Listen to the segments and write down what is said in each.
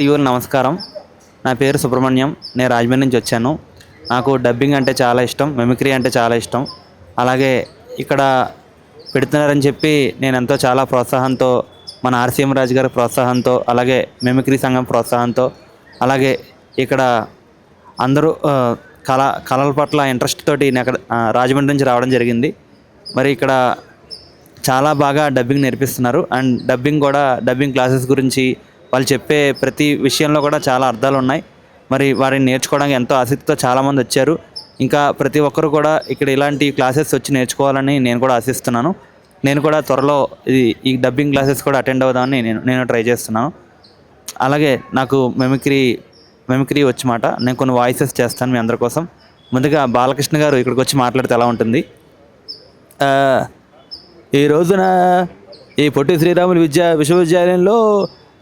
TV నమస్కారం. నా పేరు సుబ్రహ్మణ్యం. నేను రాజమండ్రి నుంచి వచ్చాను. నాకు డబ్బింగ్ అంటే చాలా ఇష్టం. మెమిక్రీ అంటే చాలా ఇష్టం. అలాగే ఇక్కడ పెడుతున్నారని చెప్పి నేను ఎంతో చాలా ప్రోత్సాహంతో మన ఆర్సీఎం రాజు గారి ప్రోత్సాహంతో అలాగే మెమిక్రీ సంఘం ప్రోత్సాహంతో అలాగే ఇక్కడ అందరూ కళ కళల పట్ల ఇంట్రెస్ట్ తోటి నేను అక్కడ రాజమండ్రి నుంచి రావడం జరిగింది. మరి ఇక్కడ చాలా బాగా డబ్బింగ్ నేర్పిస్తున్నారు. అండ్ డబ్బింగ్ కూడా డబ్బింగ్ క్లాసెస్ గురించి వాళ్ళు చెప్పే ప్రతి విషయంలో కూడా చాలా అర్థాలు ఉన్నాయి మరి వారిని నేర్చుకోవడానికి ఎంతో ఆసక్తితో చాలామంది వచ్చారు. ఇంకా ప్రతి ఒక్కరు కూడా ఇక్కడ ఇలాంటి క్లాసెస్ వచ్చి నేర్చుకోవాలని నేను కూడా ఆశిస్తున్నాను. నేను కూడా త్వరలో ఇది ఈ డబ్బింగ్ క్లాసెస్ కూడా అటెండ్ అవుదామని నేను నేను ట్రై చేస్తున్నాను. అలాగే నాకు మెమిక్రీ మెమిక్రీ వచ్చి మాట. నేను కొన్ని వాయిసెస్ చేస్తాను మీ అందరి కోసం. ముందుగా బాలకృష్ణ గారు ఇక్కడికి వచ్చి మాట్లాడితే ఎలా ఉంటుంది? ఈ రోజున ఈ పొట్టి శ్రీరాములు విద్యా విశ్వవిద్యాలయంలో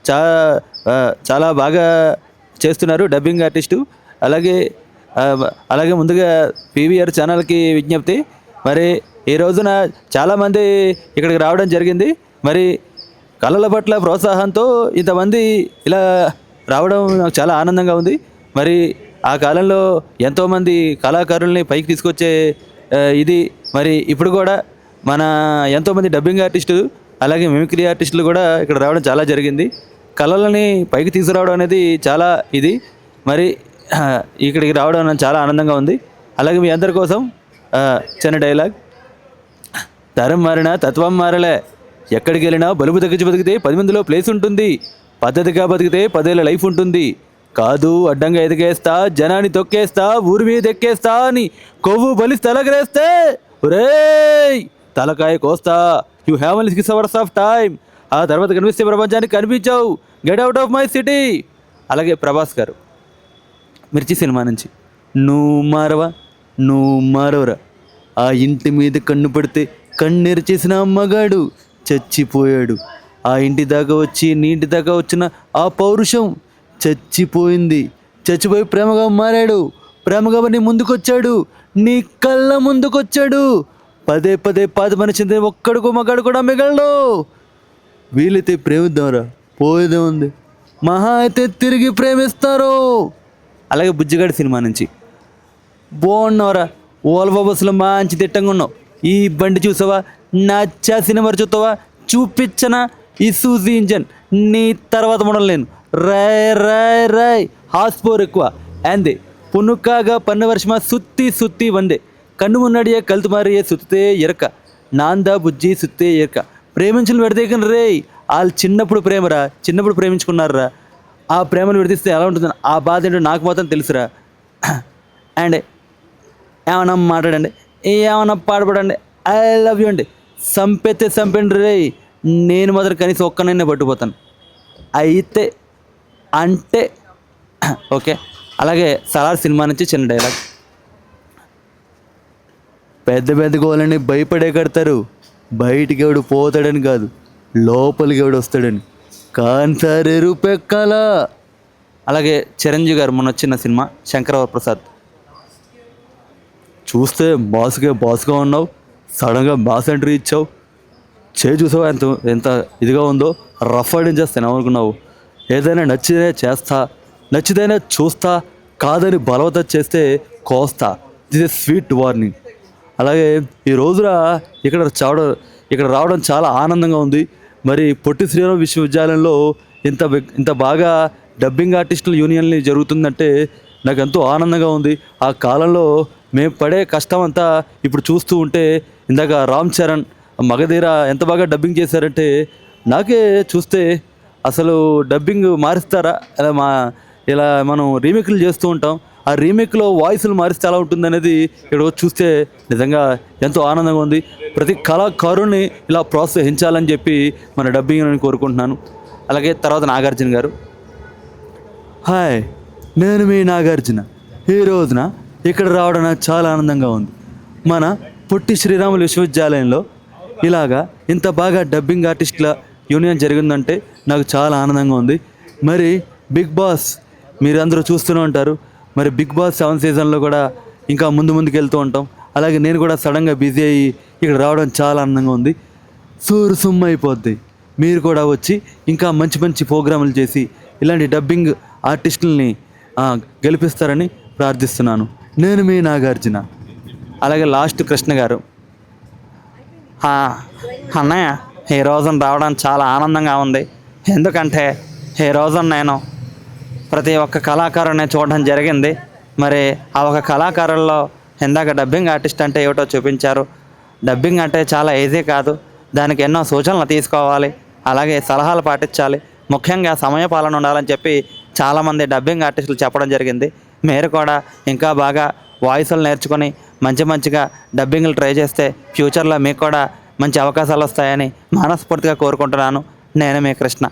చా చాలా బాగా చేస్తున్నారు డబ్బింగ్ ఆర్టిస్టు. అలాగే అలాగే ముందుగా పీవీఆర్ ఛానల్కి విజ్ఞప్తి. మరి ఈ రోజున చాలామంది ఇక్కడికి రావడం జరిగింది. మరి కళల పట్ల ప్రోత్సాహంతో ఇంతమంది ఇలా రావడం నాకు చాలా ఆనందంగా ఉంది. మరి ఆ కాలంలో ఎంతోమంది కళాకారుల్ని పైకి తీసుకొచ్చే ఇది మరి ఇప్పుడు కూడా మన ఎంతోమంది డబ్బింగ్ ఆర్టిస్టులు అలాగే మిమిక్రీ ఆర్టిస్టులు కూడా ఇక్కడ రావడం చాలా జరిగింది. కళలని పైకి తీసుకురావడం అనేది చాలా ఇది. మరి ఇక్కడికి రావడం నాకు చాలా ఆనందంగా ఉంది. అలాగే మీ అందరి కోసం చిన్న డైలాగ్ తరం మారినా తత్వం మారలే. ఎక్కడికి వెళ్ళినా బలుపు తగ్గించి బతికితే పది మందిలో ప్లేస్ ఉంటుంది. పద్ధతిగా బతికితే పదేళ్ళ లైఫ్ ఉంటుంది. కాదు అడ్డంగా ఎదిగేస్తా జనాన్ని తొక్కేస్తా ఊరి మీద ఎక్కేస్తా అని కొవ్వు బలి తలగరేస్తే ఒరేయ్ తలకాయ కోస్తా. You have less hours of time ఆ తర్వాత కనిపిస్తే ప్రపంచానికి కనిపించావు. Get out of my city అలాగే ప్రభాస్ గారు. మిర్చి సినిమా నుంచి. నువ్వు మారవా? నువ్వు మారవరా? ఆ ఇంటి మీద కన్ను పడితే కన్నీరు చేసిన అమ్మగాడు చచ్చిపోయాడు. ఆ ఇంటి దాకా వచ్చి నీ ఇంటి దాకా వచ్చిన ఆ పౌరుషం చచ్చిపోయింది. చచ్చిపోయి ప్రేమగా మారాడు. ప్రేమగా నీ ముందుకొచ్చాడు. నీ కళ్ళ ముందుకొచ్చాడు. పదే పదే పాద చెందిన ఒక్కడికో మగాడు కూడా మిగలడు. వీలైతే ప్రేమిద్దాంరా. పోయేదే ఉంది. మహా అయితే తిరిగి ప్రేమిస్తారు. అలాగే బుజ్జిగాడి సినిమా నుంచి. బాగున్నావురా. ఓల్వో బస్సులో మంచి తిట్టంగా ఉన్నావు. ఈ బండి చూసావా? నచ్చా సినిమా చూస్తావా? చూపించనా? ఈ సూజీ ఇంజన్. నీ తర్వాత మొడలేను రాయ్ రాయ్ రాయ్. హాస్పోర్ ఎక్కువ. అందే. పునుకాగా పన్ను వర్షమా? సుత్తి సుత్తి వందే. కన్ను మున్నడియే కలుతుమారియే సుత్తే ఎరక. నాందా బుజ్జి సుత్తే ఎరక ప్రేమించిన విడదీయకని రే వాళ్ళు చిన్నప్పుడు ప్రేమరా చిన్నప్పుడు ప్రేమించుకున్నారా ఆ ప్రేమను విడదీస్తే ఎలా ఉంటుంది ఆ బాధ ఏంటో నాకు మాత్రం తెలుసురా. అండ్ ఏమన్నా మాట్లాడండి. ఏమన్నా పాడపడండి. ఐ లవ్ యూ అండి. చంపేస్తే చంపండి రే. నేను మాత్రం కనీసం ఒక్కనైనా పట్టుకుపోతాను. అయితే అంటే ఓకే. అలాగే సలార్ సినిమా నుంచి చిన్న డైలాగ్ పెద్ద పెద్ద గోళ్ళని భయపడే కడతారు. బయటికి ఎవడు పోతాడని కాదు లోపలికి ఎవడు వస్తాడని. కాన్సార్ ఎరుపెక్కాల అలాగే చిరంజీవి గారు మొన్న వచ్చిన సినిమా శంకరవర ప్రసాద్. చూస్తే బాస్గా బాస్గా ఉన్నావు సడన్గా బాస్ ఎంట్రీ ఇచ్చావు. చే చూసావా ఎంత ఎంత ఇదిగా ఉందో? రఫ్ ఐడింగ్ చేస్తాను అనుకున్నావు. ఏదైనా నచ్చితే చేస్తా నచ్చితేనే చూస్తా కాదని బలవత చేస్తే కోస్తా. దిస్ ఇస్ స్వీట్ వార్నింగ్ అలాగే ఈ రోజున ఇక్కడ చావడం ఇక్కడ రావడం చాలా ఆనందంగా ఉంది. మరి పొట్టి శ్రీరామ్ విశ్వవిద్యాలయంలో ఇంత ఇంత బాగా డబ్బింగ్ ఆర్టిస్టుల యూనియన్లు జరుగుతుందంటే నాకు ఎంతో ఆనందంగా ఉంది. ఆ కాలంలో మేము పడే కష్టం అంతా ఇప్పుడు చూస్తూ ఉంటే ఇందాక రామ్ చరణ్ మగధీర ఎంత బాగా డబ్బింగ్ చేశారంటే నాకే చూస్తే అసలు డబ్బింగ్ మారుస్తారా? అలా మా ఇలా మనం రీమేక్లు చేస్తూ ఉంటాం. ఆ రీమేక్లో వాయిస్లు మారిస్తే ఎలా ఉంటుంది అనేది ఇక్కడ చూస్తే నిజంగా ఎంతో ఆనందంగా ఉంది. ప్రతి కళాకారుని ఇలా ప్రోత్సహించాలని చెప్పి మన డబ్బింగ్ కోరుకుంటున్నాను. అలాగే తర్వాత నాగార్జున గారు. హాయ్ నేను మీ నాగార్జున. ఈ రోజున ఇక్కడ రావడం నాకు చాలా ఆనందంగా ఉంది. మన పొట్టి శ్రీరాములు విశ్వవిద్యాలయంలో ఇలాగా ఇంత బాగా డబ్బింగ్ ఆర్టిస్టుల యూనియన్ జరిగిందంటే నాకు చాలా ఆనందంగా ఉంది. మరి బిగ్ బాస్ మీరందరూ చూస్తూనే ఉంటారు. మరి బిగ్ బాస్ సెవెన్ సీజన్లో కూడా ఇంకా ముందు ముందుకు వెళ్తూ ఉంటాం. అలాగే నేను కూడా సడన్గా బిజీ అయ్యి ఇక్కడ రావడం చాలా ఆనందంగా ఉంది. సూరు సుమ్మ అయిపోద్ది. మీరు కూడా వచ్చి ఇంకా మంచి మంచి ప్రోగ్రాములు చేసి ఇలాంటి డబ్బింగ్ ఆర్టిస్టుల్ని గెలిపిస్తారని ప్రార్థిస్తున్నాను. నేను మీ నాగార్జున. అలాగే లాస్ట్ కృష్ణ గారు. అన్నయ్య ఈ రోజున రావడం చాలా ఆనందంగా ఉంది. ఎందుకంటే ఈ రోజున నేను ప్రతి ఒక్క కళాకారుని చూడడం జరిగింది. మరి ఆ ఒక కళాకారుల్లో ఇందాక డబ్బింగ్ ఆర్టిస్ట్ అంటే ఏమిటో చూపించారు. డబ్బింగ్ అంటే చాలా ఈజీ కాదు. దానికి ఎన్నో సూచనలు తీసుకోవాలి. అలాగే సలహాలు పాటించాలి. ముఖ్యంగా సమయపాలన ఉండాలని చెప్పి చాలామంది డబ్బింగ్ ఆర్టిస్టులు చెప్పడం జరిగింది. మీరు కూడా ఇంకా బాగా వాయిస్లు నేర్చుకొని మంచి మంచిగా డబ్బింగ్లు ట్రై చేస్తే ఫ్యూచర్లో మీకు కూడా మంచి అవకాశాలు వస్తాయని మనస్ఫూర్తిగా కోరుకుంటున్నాను. నేను మీ కృష్ణ.